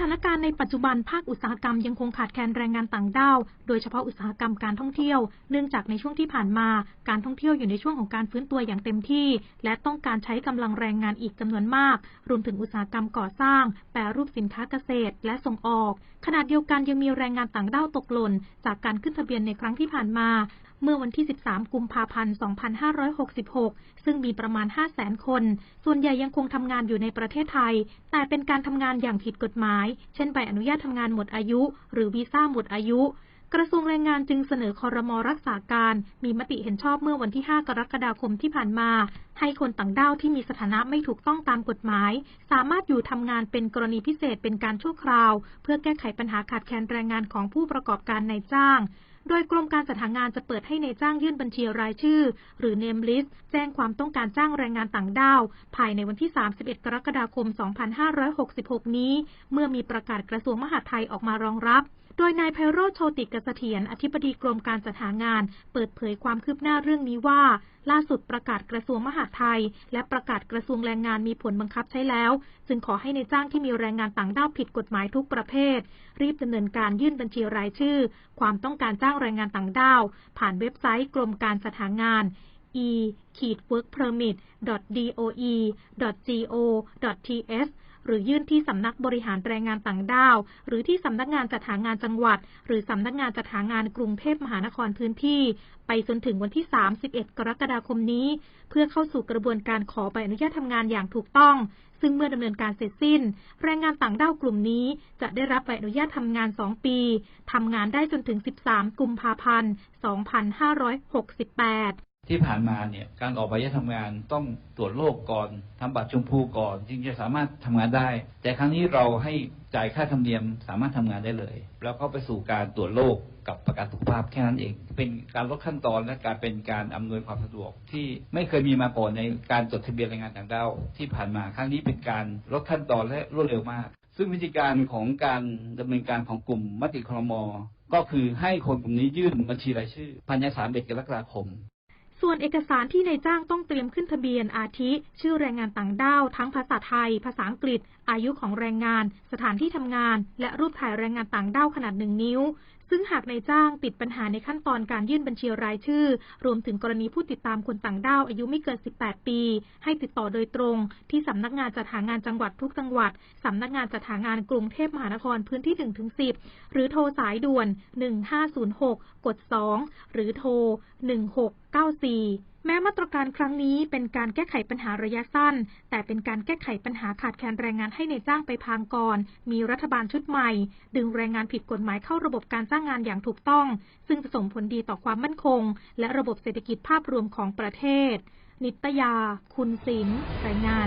ถานการณ์ในปัจจุบันภาคอุตสาหกรรมยังคงขาดแคลนแรงงานต่างด้าว โดยเฉพาะอุตสาหกรรมการท่องเที่ยว เนื่องจากในช่วงที่ผ่านมา การท่องเที่ยวอยู่ในช่วงของการฟื้นตัวอย่างเต็มที่ และต้องการใช้กำลังแรงงานอีกจำนวนมาก รวมถึงอุตสาหกรรมก่อสร้าง แปรรูปสินค้าเกษตร และส่งออก ขณะเดียวกันยังมีแรงงานต่างด้าวตกหล่น จากการขึ้นทะเบียนในครั้งที่ผ่านมา เมื่อวันที่ 13 กุมภาพันธ์ 2566 ซึ่งมีประมาณ 500,000 คน ส่วนใหญ่ยังคงทำงานอยู่ในประเทศไทย แต่เป็นการทำงานอย่างผิดกฎหมาย เช่นใบอนุญาตทำงานหมดอายุ หรือวีซ่าหมดอายุกระทรวงแรงงานจึงเสนอคอรมอรักษาการ มีมติเห็นชอบเมื่อวันที่ 5 กรกฎาคมที่ผ่านมา ให้คนต่างด้าวที่มีสถานะไม่ถูกต้องตามกฎหมาย สามารถอยู่ทำงานเป็นกรณีพิเศษเป็นการชั่วคราว เพื่อแก้ไขปัญหาขาดแคลนแรงงานของผู้ประกอบการนายจ้าง โดยกรมการจัดหางานจะเปิดให้ในจ้างยื่นบัญชีรายชื่อ หรือ Name List แจ้งความต้องการจ้างแรงงานต่างด้าว ภายในวันที่ 31 กรกฎาคม 2566 นี้ เมื่อมีประกาศกระทรวงมหาดไทยออกมารองรับ โดยนายไพโรธโชติกเสถียรอธิบดีกรมการจัดหางาน เปิดเผยความคืบหน้าเรื่องนี้ว่า ล่าสุดประกาศกระทรวงมหาดไทย และประกาศกระทรวงแรงงานมีผลบังคับใช้แล้ว จึงขอให้ในจ้างที่มีแรงงานต่างด้าวผิดกฎหมายทุกประเภท รีบดำเนินการยื่นบัญชีรายชื่อ ความต้องการจ้างแรงงานต่างด้าว ผ่านเว็บไซต์กรมการจัดหางาน e-workpermit.doe.go.th หรือยื่นที่สำนักบริหารแรงงานต่างด้าว หรือที่สำนักงานจัดหางานจังหวัด หรือสำนักงานจัดหางานกรุงเทพมหานครพื้นที่ ไปจนถึงวันที่ 31 กรกฎาคมนี้ เพื่อเข้าสู่กระบวนการขอใบอนุญาตทำงานอย่างถูกต้องซึ่งเมื่อดำเนินการเสร็จสิ้น แรงงานต่างด้าวกลุ่มนี้ จะได้รับใบอนุญาตทำงาน 2 ปี ทำงานได้จนถึง 13 กุมภาพันธ์ 2568 ที่ผ่านมาเนี่ยการออกใบอนุญาตทำงานต้องตรวจโรคก่อนทำบัตรชมพูก่อน จึงจะสามารถทำงานได้ แต่ครั้งนี้เราให้จ่ายค่าธรรมเนียมสามารถทำงานได้เลย แล้วก็ไปสู่การตรวจโรคกับประกันสุขภาพแค่นั้นเอง เป็นการลดขั้นตอนและการเป็นการอำนวยความสะดวก ที่ไม่เคยมีมาก่อนในการจดทะเบียนแรงงานต่างด้าวที่ผ่านมาครั้งนี้เป็นการลดขั้นตอนและรวดเร็วมาก ซึ่งวิธีการของการดำเนินการของกลุ่มมติครมก็คือให้คนกลุ่มนี้ยื่นบัญชีรายชื่อภายใน31กรกฎาคม ส่วนเอกสารที่นายจ้างต้องเตรียมขึ้นทะเบียนอาทิ ชื่อแรงงานต่างด้าวทั้งภาษาไทย ภาษาอังกฤษ อายุของแรงงาน สถานที่ทำงาน และรูปถ่ายแรงงานต่างด้าวขนาดหนึ่งนิ้ว ซึ่งหากนายจ้างติดปัญหาในขั้นตอนการยื่นบัญชีรายชื่อ รวมถึงกรณีผู้ติดตามคนต่างด้าวอายุไม่เกิน 18 ปี ให้ติดต่อโดยตรง ที่สำนักงานจัดหางานจังหวัดทุกจังหวัดสำนักงานจัดหางานกรุงเทพมหานครพื้นที่ 1-10 หรือโทรสายด่วน 1506 กด 2 หรือโทร 1694แม้มาตรการครั้งนี้เป็นการแก้ไขปัญหาระยะสั้น แต่เป็นการแก้ไขปัญหาขาดแคลนแรงงานให้ในจ้างไปพางก่อน มีรัฐบาลชุดใหม่ ดึงแรงงานผิดกฎหมายเข้าระบบการจ้างงานอย่างถูกต้อง ซึ่งจะส่งผลดีต่อความมั่นคง และระบบเศรษฐกิจภาพรวมของประเทศ นิตยา คุณศิลป์รายงาน